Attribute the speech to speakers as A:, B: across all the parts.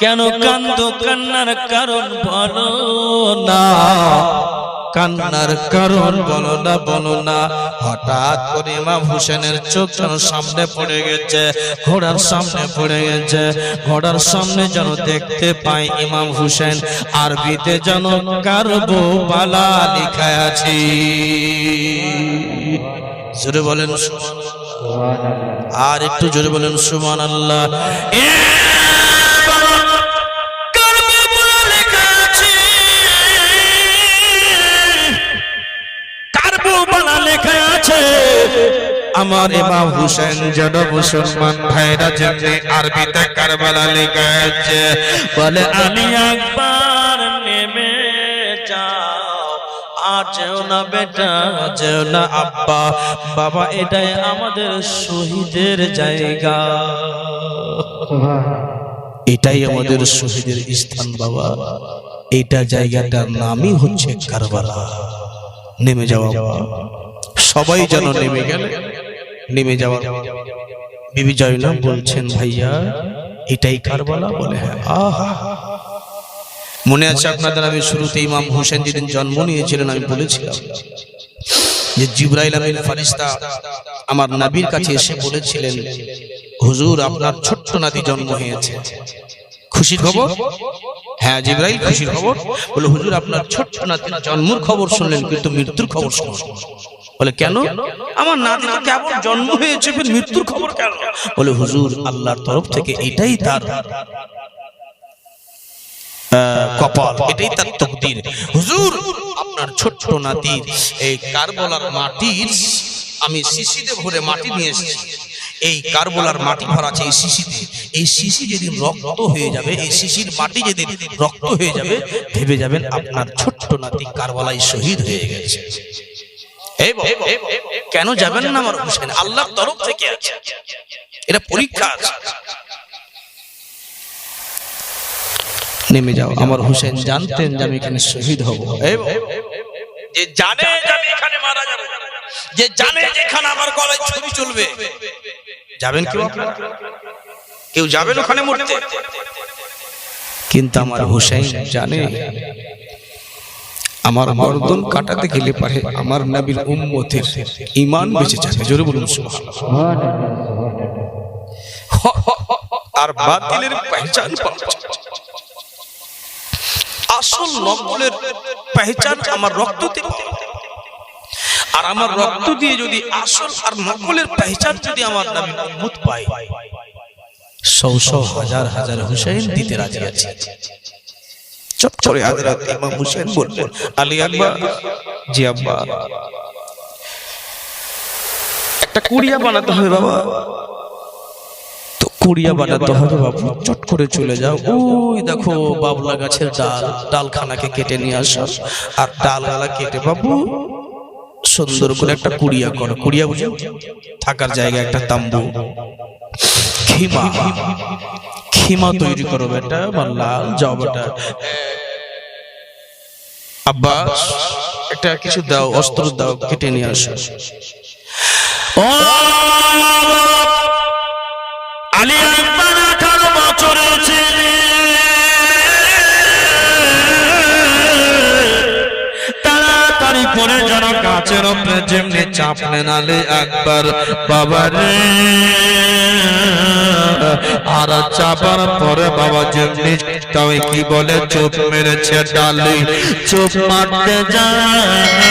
A: কেন কান্দ কান্নার কারণ বলো না? কান্নার কারণ বলো না বলো না। হঠাৎ করে ইমাম হোসেনের চোখ যেন সামনে পড়ে গেছে ঘোড়ার সামনে পড়ে গেছে ঘোড়ার সামনে যেন দেখতে পাই ইমাম হোসেন আরবিতে যেন কারবো বালা লেখা আছে। জোরে বলেন আর একটু জোরে বলেন সুমান আল্লাহ আমার ইমাম হুসেন যেন মুসলমান ভাইরা যেমনি আরবিতে কারবালা বলে, আমি একবার নেমে যেও। না বেটা, যেও না আব্বা। বাবা, এটাই আমাদের শহীদের জায়গা। এটাই আমাদের শহীদের স্থান, বাবা। এটা জায়গাটার নামই হচ্ছে কারবালা। নেমে যাওয়া সবাই যেন নেমে গেলে নেমে যাওয়া বিবি জয়না বলছেন ভাইয়া এটাই কারবালা? বলে হ্যাঁ আহা মনে আছে আপনাদের আমি শুরুতে ইমাম হোসেন যেদিন জন্ম নিয়েছিলেন আমি বলেছিলাম যে জিব্রাইল আমিন ফারিস্তা আমার নাবির কাছে এসে বলেছিলেন হুজুর আপনার ছোট্ট নাতি জন্ম হয়েছে। খুশির খবর? হ্যাঁ জিব্রাইল খুশির খবর? বলে হুজুর আপনার ছোট্ট নাতির জন্মের খবর শুনলেন কিন্তু মৃত্যুর খবর শুনলেন বলে কেন? আমার নাতি তো কেবল জন্ম হয়েছে ফের মৃত্যুর খবর কেন? বলে হুজুর আল্লাহর তরফ থেকে এটাই তার কপাল এটাই তার তকদির। হুজুর আপনার ছোট্ট নাতির এই কারবলার মাটির আমি শিশিতে ভরে মাটি নিয়ে এসেছি। এই কারবলার মাটি ভরা আছে এই শিশিতে। এই শিশি যেদিন রক্ত হয়ে যাবে এই শিশির মাটি যেদিন রক্ত হয়ে যাবে ভেবে যাবেন আপনার ছোট্ট নাতি কারবালায় শহীদ হয়ে গেছে। কেন যাবেন না আমার হোসেন? আল্লাহর তরফ থেকে আছে। এটা পরীক্ষা আছে। নেমে যাও। আমার হোসেন জানতেন যে আমি এখানে শহীদ হব। যে জানে আমি এখানে মারা যাব, যে জানে যে এখানে আমার গলায় ছবি চলবে, যাবেন কেউ? কেউ যাবেন ওখানে মরতে? কিন্তু আমার হোসেন জানে আমার গর্দন কাটাতে গেলে পারে আমার নবীর উম্মতের ইমান বেঁচে যাবে। জোরে বলুন আর বাতিলের পহচান আসল নকলের আমার আর আমার রক্ত দিয়ে যদি আসল আর নকলের পহচান যদি আমার নবীর উম্মত পায় হাজার হাজার হুসেন দিতে রাজি আছে। চট করে হযরত ইমাম হুসেন বললেন, আলী আব্বা জি আব্বা একটা কুড়িয়া বানাতে হবে বাবা। তো কুড়িয়া বানাতে হবে বাবু, চট করে চলে যাও। ওই দেখো বাবলা গাছের ডাল, ডালখানাকে কেটে নিয়ে আসো। আর ডালগালা কেটে বাবু, সুন্দর করে একটা কুড়িয়া করো। কুড়িয়া বুঝো থাকার জায়গা একটা তাম্বু। খিমা। খিমা তৈরি করো বেটা বা লাল যাও বেটা। আব্বা এটা কিছু দাও অস্ত্র দাও কেটে নিয়ে আসো। ও আলী আকবর কাছের উপরে যেমনি চাপলেন আলী আকবর বাবা রে। আর চাপার পরে বাবা যেমনি, তবে কি বলে চোখ মেরেছে ডালি। চোখ মারতে যাবে,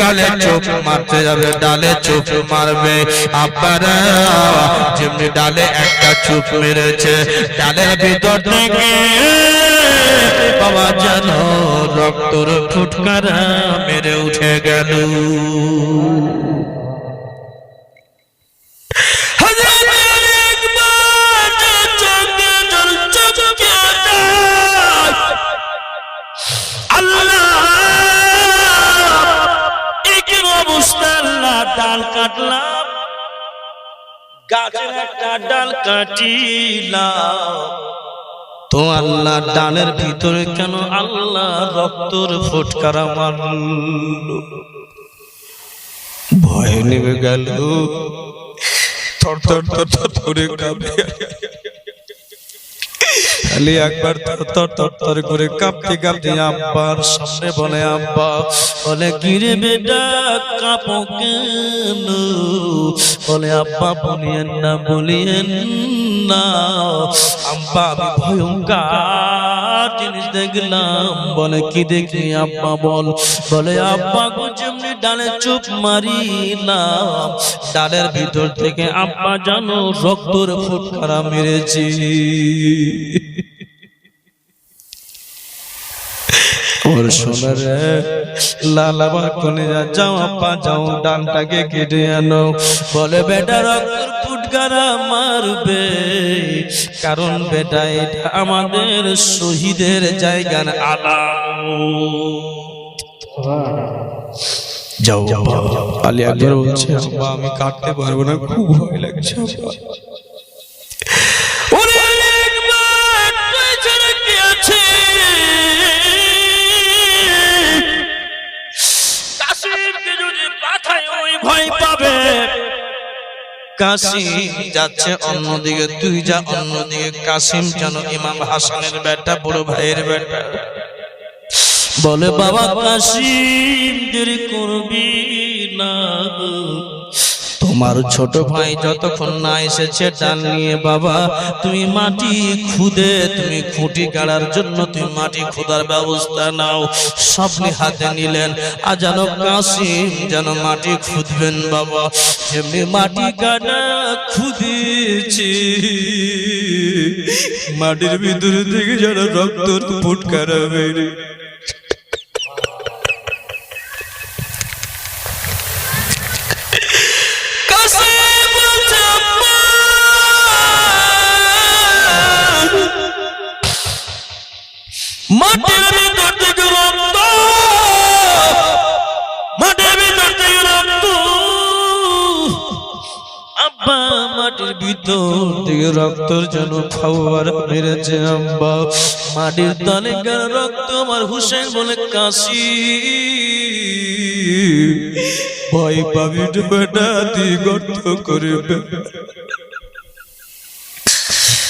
A: গালে চোখ মারতে যাবে, ডালে চোখ মারবে। আবার যেমনি ডালে একটা চোখ মেরেছে, ডালের ভিতর থেকে বাবা যেন রক্তর ফুটকারা মেরে উঠে গেল। ডাল কাটলাম। গাছের একটা ডাল কাটিলাম। তো আল্লাহ ডানের ভিতরে কেন আল্লাহ রক্তর ফুটকারা মারল? ভয় নেমে গেল। করে করে বলে বলে বলে না, বলিয়েন ডালের ভিতর থেকে আব্বা জানো রক্তর ফুটকারা মেরেছি। ওর সোনা রে, লাল আবার কোনে যাও আপা যাও ডানটাকে কেটে আনো। বলে, বেটা, রক্তর ফুটকারা মারবে কারণ বেটা এটা আমাদের শহীদের জায়গার আলা যাও আলী যাও বলছে আমি কাটতে পারব না খুব ভয় লাগছে কাসিম যাচ্ছে অন্যদিকে, তুই যা অন্যদিকে কাসিম যেন ইমাম হাসানের বেটা, বড় ভাইয়ের বেটা। বলে, বাবা কাসিম দেরি করবি না তোমার ছোট ভাই যতক্ষণ না এসেছে, ডাল নিয়ে বাবা, তুমি মাটি খুদে, তুমি খুঁটি গাড়ার জন্য তুমি মাটি খুদার ব্যবস্থা নাও। স্বপ্নে হাতে নিলেন আর যেন কাসিম, যেন মাটি খুদবেন বাবা। এমনি মাটি কাটা খুদিয়েছি মাটির ভিতরে থেকে যেন রক্ত ফুটকারা বেরিয়ে মাটির ভিতর রক্তর জন্য ফাওয়ার মেরেছে আব্বা। মাটির তলে গেল রক্ত, আমার হুসেন বলে কাশি। ভয় পাবি বেটা, তুই গর্ত করবে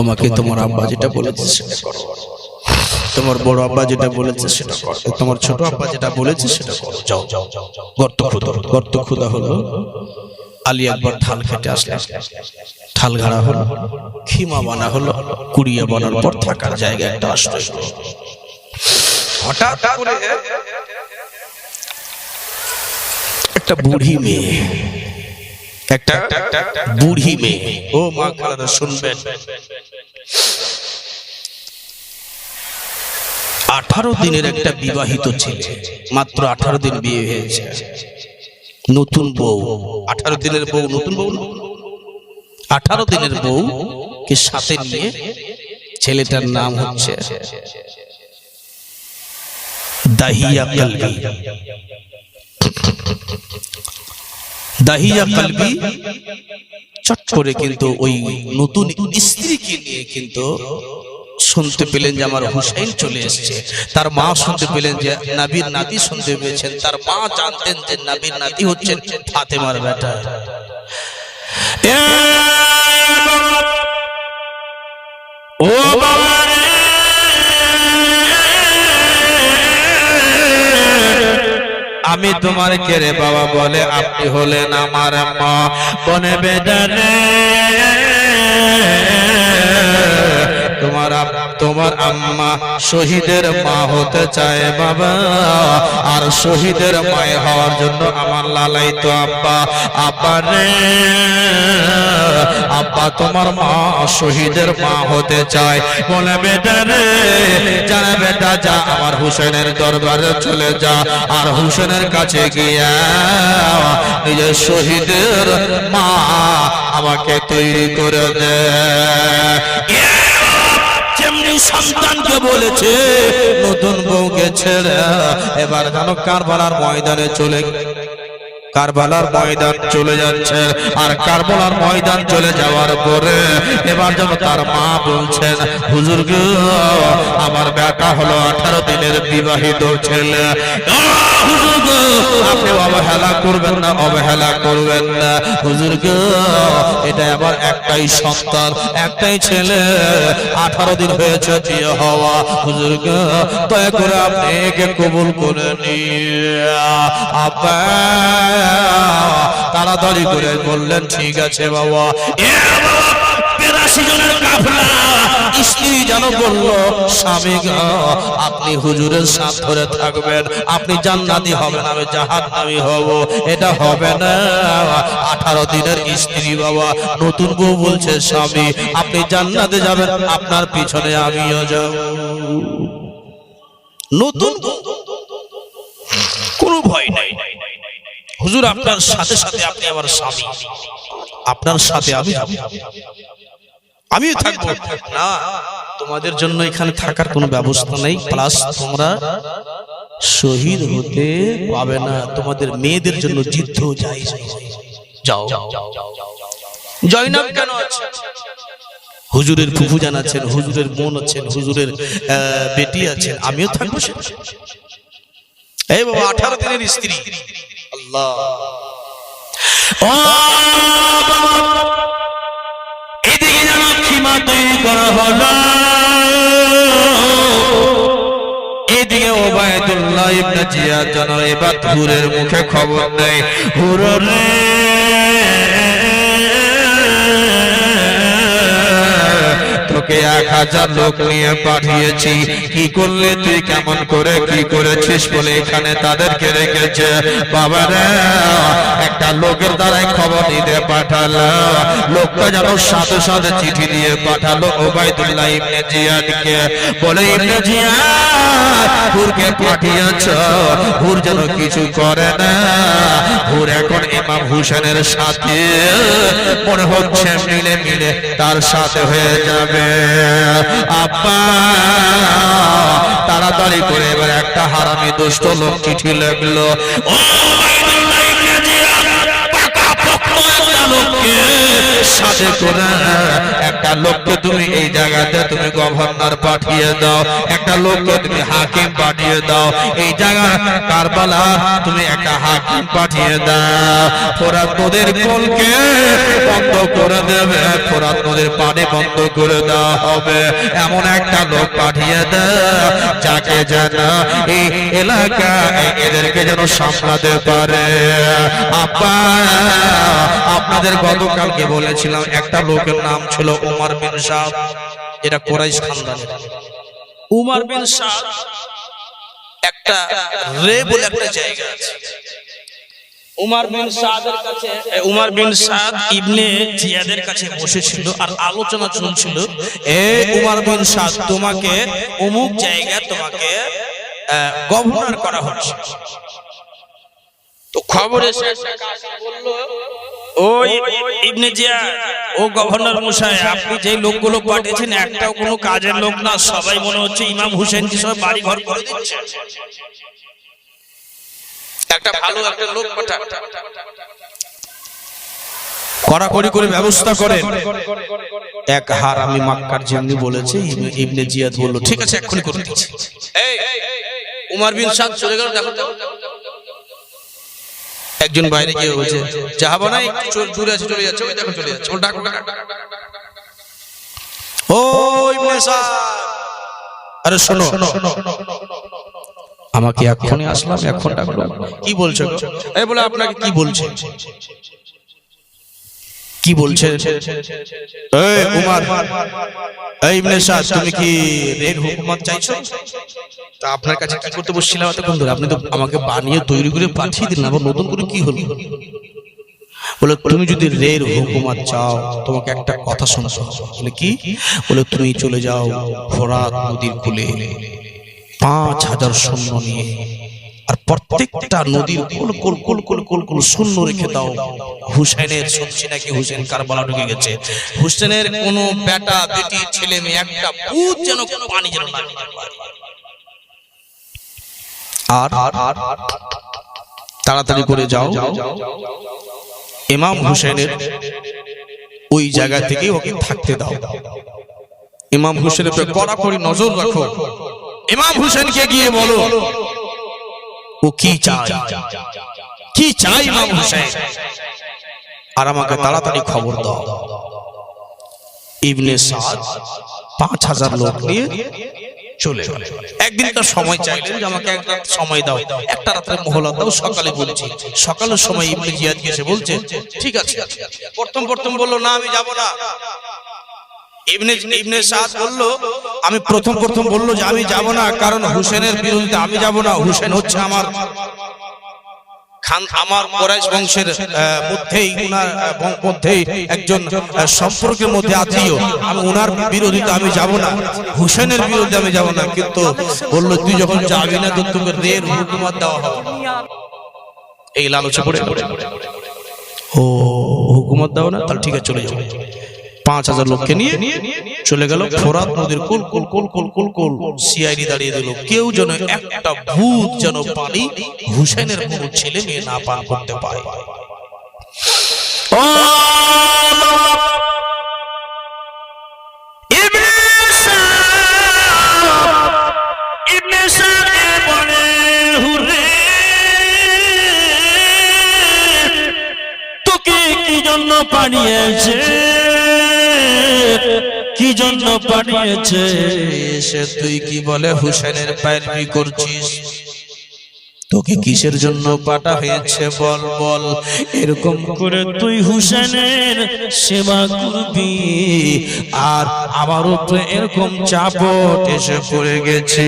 A: তোমাকে তোমার আব্বা যেটা বলেছে সেটা করো। তোমার বড় আব্বা যেটা বলেছে সেটা করো। তোমার ছোট আব্বা যেটা বলেছে সেটা করো। যাও যাও যাও। গর্ত খুদো গর্ত খুদা হলো আলী একবার ঢাল খেটে আসলে। ঢাল ঘাড়া হলো। খিমা বানা হলো। কুড়িয়া বানার পর থাকার জায়গা একটা আশ্রয় হঠাৎ করে একটা বুড়ি মেয়ে একটা বুড়ি মেয়ে। ও মা খালারা শুনবেন। আঠারো দিনের একটা বিবাহিত ছেলে, মাত্র আঠারো দিন বিয়ে হয়েছে। নতুন বউ। আঠারো দিনের বউ, নতুন বউ আঠারো দিনের বউ কে সাথে নিয়ে ছেলেটার নাম হচ্ছে দাহিয়া কালবি দাহিয়া কালবি চট করে কিন্তু ওই নতুন স্ত্রীকে নিয়ে কিন্তু শুনতে পেলেন যে আমার হুসাইন চলে এসেছে। তার মা শুনতে পেলেন যে নাবির নাতি শুনতে পেয়েছেন। তার মা জানতেন যে নাবির নাতি হচ্ছেন ফাতেমার বেটা! ও বাবা আমি তোমার কেরে বাবা বলে আপনি হলেন আমার মা বনে বেদানে তোমার তোমার আম্মা শহীদের মা হতে চায় বাবা। আর শহীদের মায় হওয়ার জন্য আমার লালাই তো আব্বা। আব্বা রে, আব্বা তোমার মা শহীদের মা হতে চায়। বলে বেটা রে, জানা বেটা, যা আমার হুসেনের দরবারে চলে যা। আর হুসেনের কাছে গিয়া নিজের শহীদের মা আমাকে তৈরি করে দে। সন্তানকে বলেছে, নতুন বউকে ছেড়ে এবার জানো কারবালার ময়দানে চলে কারবালার ময়দান চলে যাচ্ছে। আর কারবালার ময়দান চলে যাওয়ার পরে এবার যেন তার মা বলছেন, হুজুর আমার বেটা হলো আঠারো দিনের বিবাহিত ছেলে। আপনি অবহেলা করবেন না, অবহেলা করবেন না। হুজুর এটা আবার একটাই সন্তান, একটাই ছেলে। আঠারো দিন হয়েছে বিয়ে হওয়া। হুজুর দয়া করে আপনি একে কবুল করে নিয়ে। তাড়াতাড়ি করে বললেন, ঠিক আছে বাবা। স্ত্রী যেন বলল, স্বামী আপনি হুজুরের সাথ ধরে থাকবেন। আপনি জান্নাতি হবেন, আমি জাহান্নামী হব। এটা হবে না। আঠারো দিনের স্ত্রী বাবা, নতুন বউ বলছে, স্বামী, আপনি জান্নাতে যাবেন, আপনার পিছনে আমিও যাব। নতুন কোনো ভয় নাই। হুজুর, আপনার সাথে সাথে আপনি আমার স্বামী। আপনার সাথে আমি যাব। আমিও থাকব। না তোমাদের জন্য এখানে থাকার কোনো ব্যবস্থা নেই। প্লাস তোমরা শহীদ হতে পাবে না। তোমাদের মেয়েদের জন্য যুদ্ধ যাই যাও। জয়নাব কেন আছে? হুজুরের ফুফু জান আছেন হুজুরের বোন আছেন হুজুরের বেটি আছেন। আমিও থাকব এই বাবা আঠারো দিনের স্ত্রী। আল্লাহ। ক্ষমা তৈরি করা হলো এদিকে ওবায়দুল্লাহ ইবনে জিয়াদ এবার হুরের মুখে খবর দেয়। হুররে। তোকে এক হাজার লোক নিয়ে পাঠিয়েছি। কি করলে তুই কেমন করে কি করেছিস বলে এখানে তাদেরকে রেখেছে। বাবা রে, একটা লোকের দ্বারাই খবর নিতে পাঠালো। লোকটা যেন সাথে সাথে চিঠি দিয়ে পাঠালো ওবায়দুল্লাহ ইবনে জিয়াদকে। বলে, ইবনে জিয়াদ, হুরকে পাঠিয়েছ। হুর যেন কিছু করে না। হুর এখন ইমাম হুসেনের সাথে। মনে হচ্ছে মিলে মিলে তার সাথে হয়ে যাবে। তাড়াতাড়ি করে এবার একটা হারামি দুষ্ট লোক চিঠি লাগল ও সাথে করে একটা লোককে তুমি এই জায়গাতে তুমি গভর্নর পাঠিয়ে দাও। একটা লোককে তুমি হাকিম পাঠিয়ে দাও। এই জায়গা কারবালা, তুমি একটা হাকিম পাঠিয়ে দাও। ফোরাত নদীর কোলকে বন্ধ করে দেবে। ফোরাত নদীর পানি বন্ধ করে দেওয়া হবে। এমন একটা লোক পাঠিয়ে দাও, যাকে যেন এই এলাকা এদেরকে যেন সামলাতে পারে। আপা আপনাদের গতকালকে বলেছিলাম একটা লোকের নাম ছিল উমার বিন শাহ এটা কোরাইশ খানদানের। উমার বিন শাহ একটা রে বলে একটা জায়গা আছে। উমার বিন সাদ ইবনে জিয়াদের কাছে বসেছিল আর আলোচনা চলছিল, এ উমার বিন সাদ, তোমাকে অমুক জায়গায় তোমাকে গভর্নর করা হচ্ছে। তো খবর এসে বলল ওই ইবনে জিয়া ও গভর্নর মশাই আপনি যে লোকগুলো পাঠিয়েছেন একটাও কোনো কাজের লোক না সবাই মনে হচ্ছে ইমাম হুসেন কি সব বাড়ি ঘর করে দিচ্ছে একটা ভালো একটা লোক পাঠান কড়াকড়ি করে ব্যবস্থা করেন এক হার আমি মাক্কার যেমনি বলেছে ইবনে- জিয়াদ বলল ঠিক আছে এক্ষুনি করে দিচ্ছি এই উমার বিন সাদ চলে গেল দেখো তো একজন বাইরে গিয়ে বলছে যাব না দূরে আছে চলে যাচ্ছে ওই দেখো চলে যাচ্ছে ও ডাকো আরে শোনো আমাকে এখনই আসলাম এখন ডাকলো কি বলছো? এই বলে আপনাকে কি বলছে কি বলছে? তুমি আমাকে বানিয়ে তৈরি করে আবার নতুন করে কি হলো? বলে, তুমি যদি রের হুকুমাত চাও, তোমাকে একটা কথা শুনতে বলে, কি? বলে, তুমি চলে যাও ফোরাত নদীর কূলে। পাঁচ হাজার সৈন্য নিয়ে আর প্রত্যেকটা নদীর কোল কোল কোল কোল কোল কোল শূন্য রেখে দাও। হুসেনের শুনছি নাকি হুসেন কারবালা ঢুকে গেছে। হুসেনের কোন বেটা, বেটি, ছেলে, মেয়ে, একটা ভূত যেন পানি যেন না। আর তাড়াতাড়ি করে যাও। ইমাম হুসেনের ওই জায়গা থেকে ওকে থাকতে দাও। ইমাম হুসেনের উপরে কড়াকড়ি নজর রাখো। ইমাম হুসেনকে গিয়ে বলো ও কি চাই কি চাই ইমাম হুসেন আর আমাকে তাড়াতাড়ি খবর দাও। ইবনে সাদ পাঁচ হাজার লোক নিয়ে চলে একদিন তার সময় চাইলেন যে আমাকে একটা সময় দাও। একটা রাতের মহলা দাও, সকালে বলছি। সকালের সময় ইবনে জিয়াদ এসে বলছে, ঠিক আছে। প্রথম প্রথম বলল, না, আমি যাব না। ইবনে ইবনে সাদ বলল আমি প্রথম প্রথম বলল যে আমি যাব না কারণ হুসেনের বিরুদ্ধে আমি যাব না হুসেন হচ্ছে আমার খান আমার কোরাইশ বংশের মধ্যেই উনার মধ্যেই একজন সম্পর্কের মধ্যে আত্মীয়। আমি উনার বিরোধিতা আমি যাব না। হুসেনের বিরুদ্ধে আমি যাব না কিন্তু বলল তুই যখন যাবি না তো তোকে রের হুকুমত দেওয়া হবে এই লালচে পড়ে। ও হুকুমত দাও না? তাহলে ঠিক আছে চলে যাও। পাঁচ হাজার লোককে নিয়ে চলে গেল ফোরাত নদীর কুল কুল কুল কুল কুল কুল সিআইডি দাঁড়িয়ে দিল। কেউ যেন একটা ভূত যেন পানি হুসেনের কোনো ছেলে মেয়ে না পান করতে পারে। ও
B: কি জন্য পাঠিয়েছে
A: এসে তুই কি বলে হুসেনের পায়রবি করছিস? তোকে কিসের জন্য পাঠা হয়েছে বল বল। এরকম
B: করে তুই হুসেনের সেবা করবি।
A: আর আমারও তো এরকম চাপট এসে পড়ে গেছে।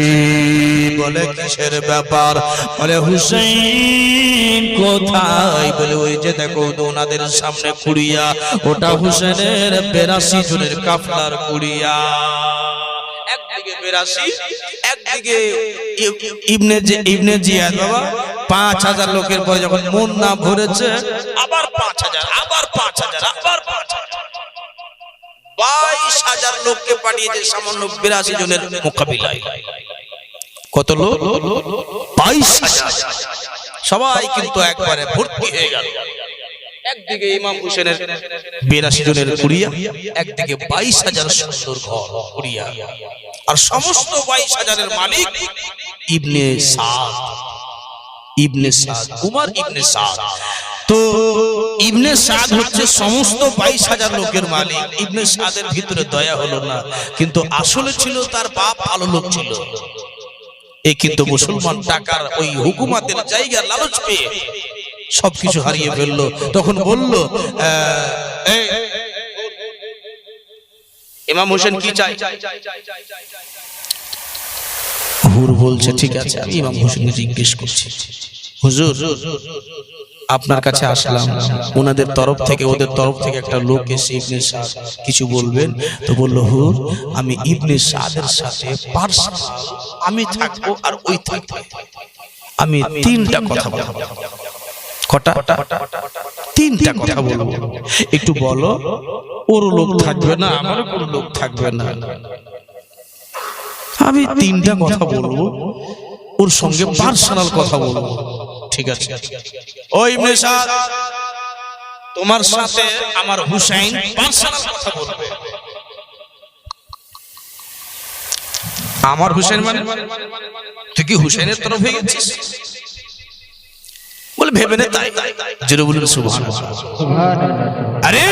A: বলে কিসের ব্যাপার? বলে, হুসেন, কোথায়? বলে, ওই যে দেখো ওনাদের সামনে কুড়িয়া ওটা হুসেনের বেরাশি জনের কাফলার কুড়িয়া একদিকে বেরাশি একদিকে ইবনে ইবনে জিয়াদ বাবা, পাঁচ হাজার লোকের পরে যখন মন না ভরেছে, আবার পাঁচ হাজার, আবার পাঁচ হাজার, আবার পাঁচ বাইশ হাজার লোককে পাঠিয়েছে সামান্য বিরাশি জনের মোকাবিলায়। কত লোক? বাইশ হাজার। সবাই কিন্তু একবারে ভর্তি হয়ে গেল। একদিকে ইমাম হোসেনের বিরাশি জনের কুড়িয়া, একদিকে বাইশ হাজার সুন্দর ঘর কুড়িয়া। আর সমস্ত বাইশ হাজারের মালিক ইবনে সাদ। ইবনে সাদ, উমার ইবনে সাদ। তো ইবনে সাদ হচ্ছে সমস্ত বাইশ হাজার লোকের মালিক। ইবনে সাদের ভিতরে দয়া হলো না, কিন্তু আসলে ছিল তার বাপ ভালো লোক ছিল। এই কিন্তু মুসলমান টাকার ওই হুকুমাতের জায়গা লালচ পেয়ে সবকিছু হারিয়ে ফেলল। তখন বলল ইমাম হোসেন কি চাই হুর বলছে, ঠিক আছে, আমি ইমাম হোসেনকে জিজ্ঞেস করছি। হুজুর, আপনার কাছে আসলাম। ওনাদের তরফ থেকে, ওদের তরফ থেকে একটা লোক এসে ইবনে সাদ কিছু বলবেন? তো বলল, হুর, আমি ইবনে সাদের সাথে পার্সোনাল আমি থাকব আর ওই থাকবে। আমি তিনটা কথা বলব। কটা? তিনটা কথা বলব। একটু বলো ওর লোক থাকবে না আমারও কোনো লোক থাকবে না। আমি তিনটা কথা বলব ওর সঙ্গে পার্সোনাল কথা বলব। ঠিক আছে। ওই সাদ তোমার সাথে আমার হুসাইন পার্সোনাল কথা বলবে। আমার হুসেন মানে তুই কি হুসাইনের তরফ হয়ে গেছিস? ভেবে নে তাই। জোরে বলুন আরে,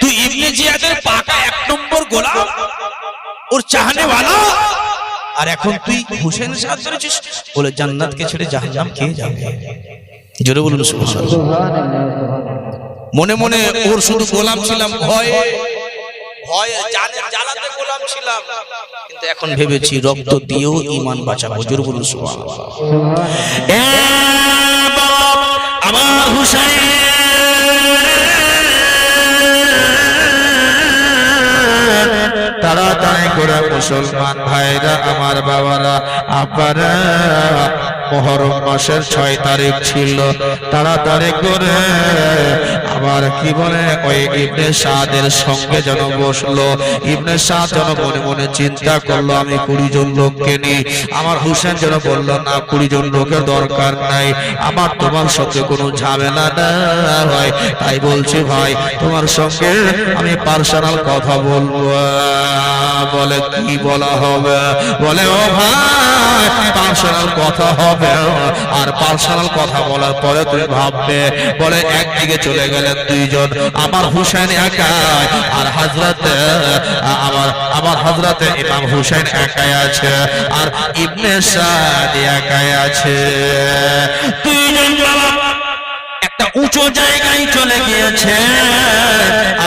A: তুই ইবনে জিয়াদের পাকা এক নম্বর গোলাম, ওর চাহানে वाला আর এখন তুই হুসেনের সাথ ধরেছিস, বলে জান্নাতকে ছেড়ে জাহান্নাম কে যাবে। জোরে বলুন, সুবহানাল্লাহ। মনে মনে ওর শুধু গোলাম ছিলাম, ভয়ে। এখন ভেবেছি রক্ত দিয়েও ঈমান বাঁচাবো
B: তাড়াতাড়ি করে মুসলমান ভাইরা, আমার বাবারা আপারা
A: মহরম মাসের ছয় তারিখ ছিল। তাড়াতাড়ি করে আবার কি বলে? ওই ইবনে সাদের সঙ্গে যেন বসল। ইবনে সাদ যেন মনে মনে চিন্তা করল, আমি কুড়ি জন লোককে নিই। আমার হুসেন যেন বলল, না কুড়ি জন লোকের দরকার নাই। আমার তোমার সঙ্গে কোনো ঝামেলা না হয়। তাই বলছি, ভাই, তোমার সঙ্গে আমি পার্সোনাল কথা বলব। বলে, কি বলা হবে? বলে, ও ভাই, পার্সোনাল কথা হবে। আর পার্সোনাল কথা বলার পরে তুমি ভাববে। বলে, একদিকে চলে গেলেন দুইজন। আমার হুসেন একাই, আর হজরত আমার আমার হজরতে ইমাম হুসেন একাই আছে, আর ইবনে সাদ একাই আছে।
B: দুইজন বাবা একটা উঁচু জায়গায় চলে গিয়েছে।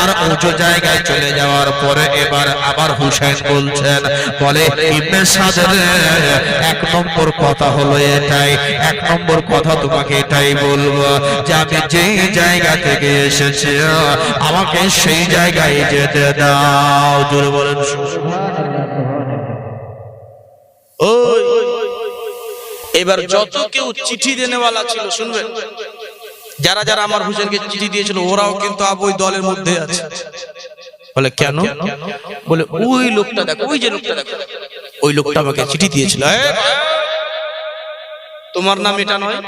A: আর উঁচু জায়গায় চলে যাওয়ার পরে এবার আবার হুসেন বলছেন, বলে, ইবনে সাদের, এক নম্বর কথা হলো এটাই, এক নম্বর কথা তোমাকে এটাই বলব যে আমি যে জায়গা থেকে এসেছি, আমাকে সেই জায়গায় যেতে দাও। জোরে বলেন
C: এবার যত কেউ চিঠি দেনেওয়ালা ছিল, শুনবেন? যারা যারা আমার হুসেনকে চিঠি দিয়েছিল, ওরাও কিন্তু ওই দলের মধ্যে আছে। বলে, কেন? বলে, ওই লোকটা দেখো, ওই যে লোকটা দেখো, ওই লোকটা আমাকে চিঠি দিয়েছিল। তোমার নাম এটা নয়।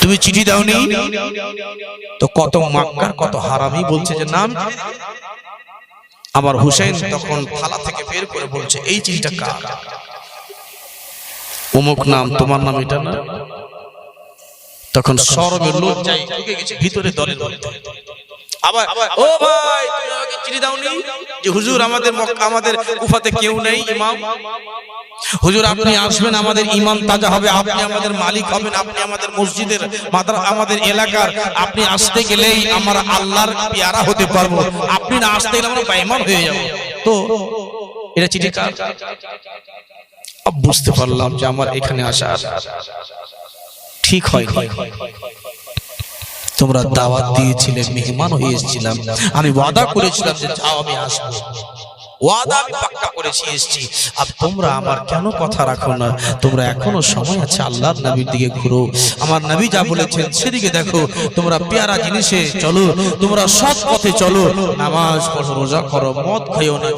C: তুমি চিঠি দাওনি? তো কত মাক্কার, কত হারামি বলছে যে নাম? আমার হুসেন তখন থালা থেকে বের করে বলছে, এই চিঠিটা কার? অমুক নাম তোমার নাম এটা না? তখন সরবে ঢুকে গেছে ভিতরে দলে দলে। দলে দলে। আবার ও ভাই তুমি আমাকে চিঠি দাওনি? যে হুজুর আমাদের মক্কা আমাদের কুফাতে কেউ নেই ইমাম। হুজুর আপনি আসবেন আমাদের ইমাম তাজা হবে আপনি আমাদের মালিক হবেন আপনি আমাদের মসজিদের মাদ্রা আমাদের এলাকার আপনি আসতে গেলেই আমরা আল্লাহর পেয়ারা হতে পারব। আপনি না আসতে গেলে আমরা হয়ে যাব। তো এটা চিঠি বুঝতে পারলাম যে আমার এখানে আসা ঠিক হয় তোমরা দাওয়াত দিয়েছিলে, মেহমান হয়ে এসেছিলাম। আমি ওয়াদা করেছিলাম যে যাও, আমি আসব। ওয়াদা আমি পাক্কা করেছি, এসেছি। আর তোমরা আমার কেন কথা রাখো না? তোমরা এখনও সময় আছে আল্লাহর নবীর দিকে ঘুরো। আমার নবী যা বলেছেন সেদিকে দেখো। তোমরা পেয়ারা জিনিসে চলো, তোমরা সৎ পথে চলো। নামাজ পড়ো, রোজা করো, মদ খাইও না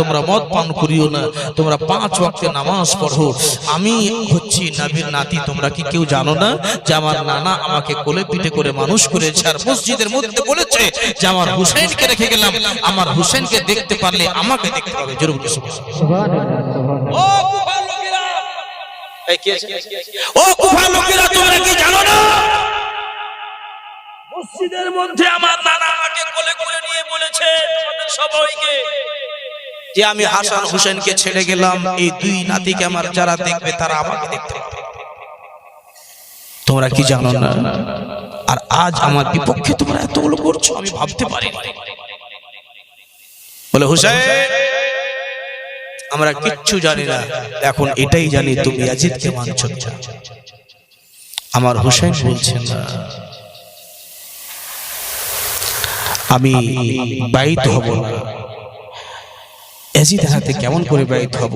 C: তোমরা মদ পান করিও না। তোমরা পাঁচ ওয়াক্তে নামাজ পড়ো। আমি হচ্ছি নবীর নাতি, তোমরা কি কেউ জানো না যে আমার নানা আমাকে কোলে পিঠে করে মানুষ করেছে আর মসজিদের মধ্যে বলেছে যে আমার হুসেনকে রেখে গেলাম। আমার হুসেনকে দেখতে পারলে আমাকে দেখতে জোরে বলে ও কুফার লোকেরা! এই কি আছে? ও কুফার লোকেরা তোমরা কি জানো না? মসজিদের মধ্যে আমার নানা আমাকে কোলে করে নিয়ে বলেছে তোমাদের সবাইকে যে আমি হাসান হোসেনকে ছেড়ে গেলাম এই দুই নাতিকে আমার যারা দেখবে তারা আমাকে দেখতে পাবে। তোমরা কি জানো না? আর আজ আমার বিপক্ষে তোমরা এতগুলো করছ আমি ভাবতে পারি বলে, হুসাইন, আমরা কিচ্ছু জানি না এখন এটাই জানি তুমি ইয়াজিদকে মানছ। আমার হুসাইন বলছেন না আমি বাইত হব না ইয়াজিদ হাতে কেমন করে ব্যয়িত হব?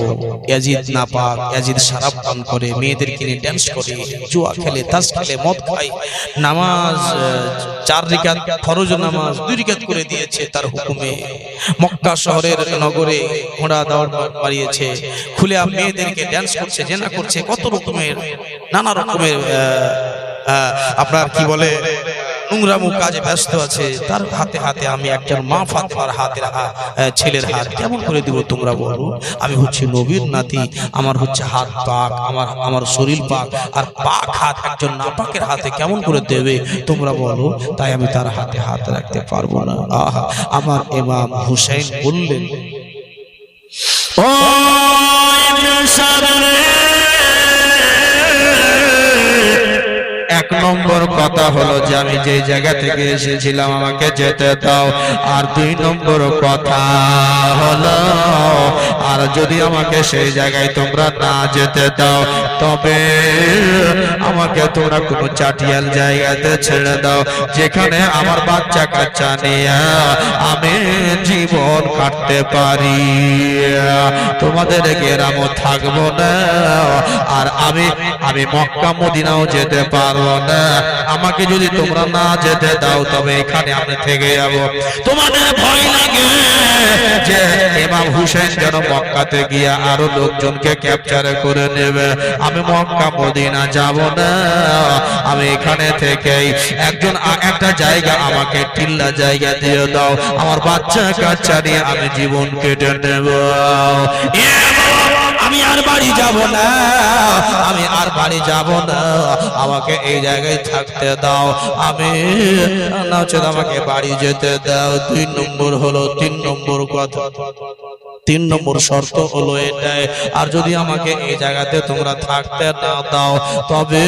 C: ইয়াজিদ না পাক ইয়াজিদ সারাপ পান করে মেয়েদের কিনে ড্যান্স করে, জুয়া খেলে, তাস খেলে, মদ খায়, নামাজ চার রিকাত ফরজ নামাজ দুই রিকাত করে দিয়েছে তার হুকুমে। মক্কা শহরের নগরে ঘোড়া দাওয়ার মারিয়েছে, খুলে মেয়েদেরকে ড্যান্স করছে, জেনা করছে, কত রকমের, নানা রকমের আপনার কি বলে নোংরামু কাজে ব্যস্ত আছে তার হাতে হাতে আমি একজন মা ফাতেমার হাতের হা- আহ, ছেলের হাত কেমন করে দিব তোমরা বলো? আমি হচ্ছে নবীর নাতি আমার হচ্ছে হাত পাক আমার আমার শরীর পাক আর পাক হাত একজন নাপাকের হাতে কেমন করে দেবে তোমরা বলো? তাই আমি তার হাতে হাত রাখতে পারব না। আহা আমার ইমাম হুসাইন বললেন
B: ও
A: এক নম্বর কথা হলো যে আমি যে জায়গা থেকে এসেছিলাম, আমাকে যেতে দাও। আর দুই নম্বর কথা হলো, আর যদি আমাকে সেই জায়গায় তোমরা না যেতে দাও, তবে আমাকে তোমরা কোনো চাটিয়াল জায়গাতে ছেড়ে দাও, যেখানে আমার বাচ্চা কাচ্চা নিয়ে আমি জীবন
B: কাটতে পারি। তোমাদের গ্রামও থাকব না, আর আমি আমি মক্কা, মদিনাও যেতে পারব আমাকে যদি তোমরা না যেতে দাও, তবে এখানে আমি থেকে যাব। তোমাদের ভয় লাগে যে ইমাম হুসেন যেন মক্কাতে গিয়ে আরও লোকজনকে ক্যাপচার করে নেবে। আমি মক্কা মদিনা যাব না, আমি এখানে থেকেই একজন একটা জায়গা আমাকে টিল্লা জায়গা দিয়ে দাও। আমার বাচ্চা কাচ্চা নিয়ে আমি জীবন কেটে নেব। আমি আর বাড়ি যাব না। আমি আর বাড়ি যাব না। আমাকে এই জায়গায় থাকতে দাও। আমি না নচেত আমাকে বাড়ি যেতে দাও। তিন নম্বর হলো তিন নম্বর কথা। তিন নম্বর শর্ত হলো এটাই। আর যদি আমাকে এই জায়গাতে তোমরা থাকতে না দাও তবে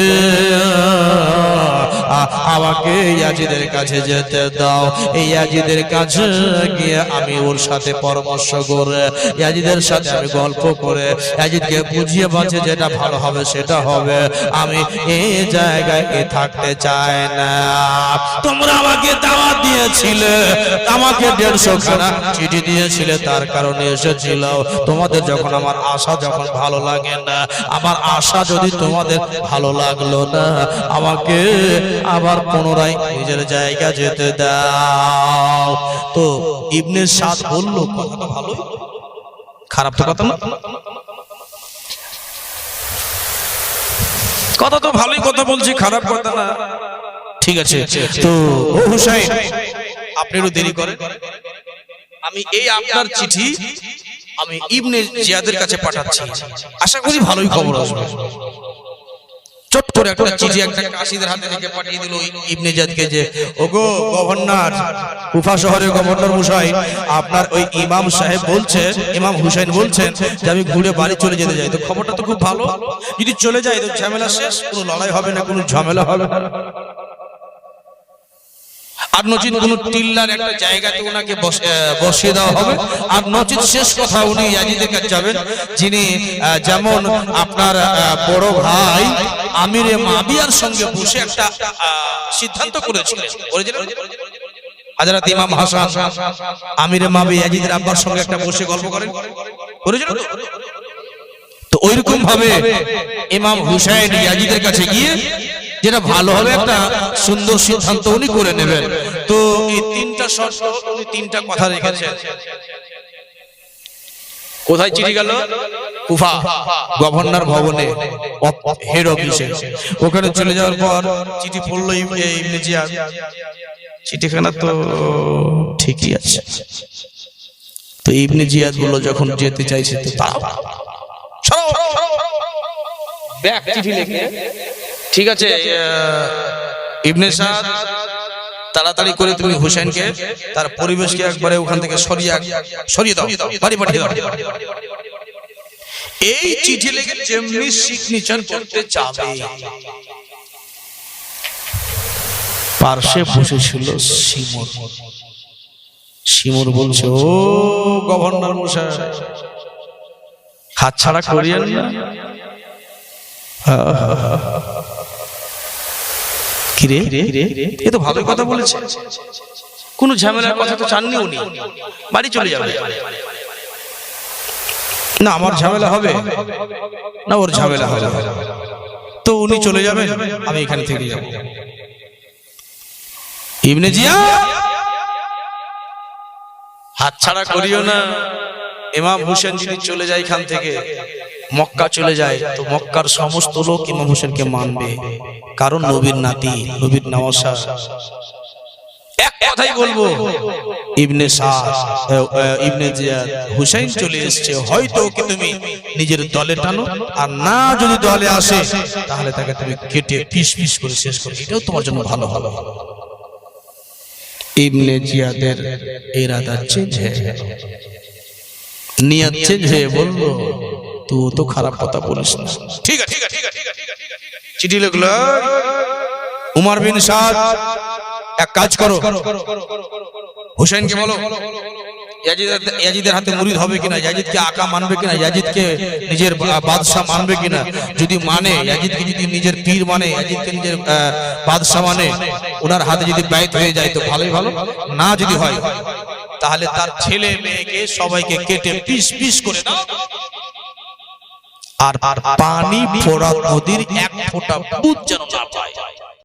B: আমাকে ইয়াজিদের কাছে যেতে দাও। এই ইয়াজিদের কাছে গিয়ে আমি ওর সাথে পরামর্শ করে ইয়াজিদের সাথে আমি গল্প করে ইয়াজিদকে বুঝিয়ে বাঁচে যেটা ভালো হবে সেটা হবে আমি এই জায়গায় এ থাকতে চাই না। তোমরা আমাকে দাওয়াত দিয়েছিলে আমাকে দেড়শো খানা চিঠি দিয়েছিলে তার কারণে এসেছিল তোমাদের যখন আমার আশা যখন ভালো লাগে না, আমার আশা যদি তোমাদের ভালো লাগল না, আমাকে আবার পুনরায় নিজের জায়গা যেতে দাও। তো ইবনে সাদ বলল, কথাটা ভালো খারাপ তো কথা না।
C: কথা তো ভালোই কথা বলছি, খারাপ কথা না। ঠিক আছে। তো হুসাইন, আপনি দেরি করেন। আমি এই আপনার চিঠি আমি ইবনে জিয়াদের কাছে পাঠাচ্ছি। আশা করি ভালোই খবর আসবে। চট করে একটা চিঠি একটা কাশিদের হাতে লিখে পাঠিয়ে দিল ইবনে জিয়াদকে যে, ওগো গভর্নর, কুফা শহরের গভর্নর মুসাই আপনার ওই ইমাম সাহেব বলছেন ইমাম হুসাইন বলছেন যে আমি ঘুরে বাড়ি চলে যেতে যাই তো খবরটা তো খুব ভালো। যদি চলে যাই তো ঝামেলা শেষ, কোনো লড়াই হবে না, কোনো ঝামেলা হবে না। আর নচিত কোন টিল্লার একটা জায়গাতে ওনাকে বসিয়ে দেওয়া হবে আর নচিত শেষ কথা উনি ইয়াজিদের কাছে যাবেন, যিনি যেমন আপনার বড় ভাই আমিরে মাবিয়ার সঙ্গে বসে একটা সিদ্ধান্ত করেছিলেন? হাজরাত ইমাম হাসান আমিরে মাবি ইয়াজিদের আব্বার সঙ্গে একটা বসে গল্প করেন করেছিলেন তো? তো ওইরকম ভাবে ইমাম হুসাইন ইয়াজিদের কাছে গিয়ে যেটা ভালো হবে একটা সুন্দর সিদ্ধান্ত উনি করে নেবেন তো এই তিনটা শর্ত উনি তিনটা কথা রেখেছেন কোথায় চিঠি গেল কুফা গভর্নর ভবনে হেড অফিসে ওখানে চলে যাওয়ার পর চিঠি পড়ল ইবনে জিয়াদ চিঠিখানা তো ঠিকই আছে তো ইবনে জিয়াদগুলো যখন যেতে চাইছে তো। ব্যাক চিঠি লিখে ঠিক আছে ইবনে সাদ তাড়াতাড়ি করে তুমি হুসেনকে তার পরিবেশকে একবারে ওখান থেকে সরিয়ে সরিয়ে দাও বাড়ি পাঠিয়ে দাও। এই চিঠি লিখে যেমনি সিগনেচার করতে যাবে পার্শ্বে বসেছিল সিমর সিমর বলছে ও গভর্নর মশাই হাত ছাড়া করিয়েন না। কিরে? এ তো ভালোই কথা বলেছে। কোনো ঝামেলার কথা তো চাননি উনি। বাড়ি চলে যাবে। না আমার ঝামেলা হবে। না ওর ঝামেলা হবে। তো উনি চলে যাবেন? আমি এখান থেকে যাব। ইবনে জিয়া! হাত ছাড়া করিও না। ইমাম হোসেন যদি চলে যায় এখান থেকে মক্কা চলে যায়, তো মক্কার সমস্ত লোক ইমাম হোসেনকে মানবে। কারণ নবীর নাতি, নবীর নওয়াসা এক কথাই বলব, ইবনে ইবনে হুসাইন চলে এসেছে। হয়তো ওকে তুমি নিজের দলে টানো, আর না যদি দলে আসে, তাহলে তাকে তুমি কেটে পিস পিস করে শেষ করো। এটাও তোমার জন্য ভালো হবে। ইবনে জিয়াদের ইরাদা চেঞ্জ হয়ে নিয়ত চেঞ্জ হয়ে বলল তুই তো খারাপ কথা বলিস না। ঠিক আছে। চিঠি লিখলো, উমার বিন সাদ, এক কাজ করো। হুসেনকে বলো, ইয়াজিদের হাতে হবে ইয়াজিদকে মানবে ইয়াজিদকে নিজের মানবে যদি মানে ইয়াজিদকে যদি নিজের পীর মানে ইয়াজিদকে নিজের মানে ওনার হাতে যদি ব্যয় হয়ে যায় তো ভালোই ভালো, না যদি হয়, তাহলে তার ছেলে মেয়েকে সবাইকে কেটে পিস পিস করে আর পানি ফোড়া নদীর এক ফোঁটা দুধ যেন না পায়।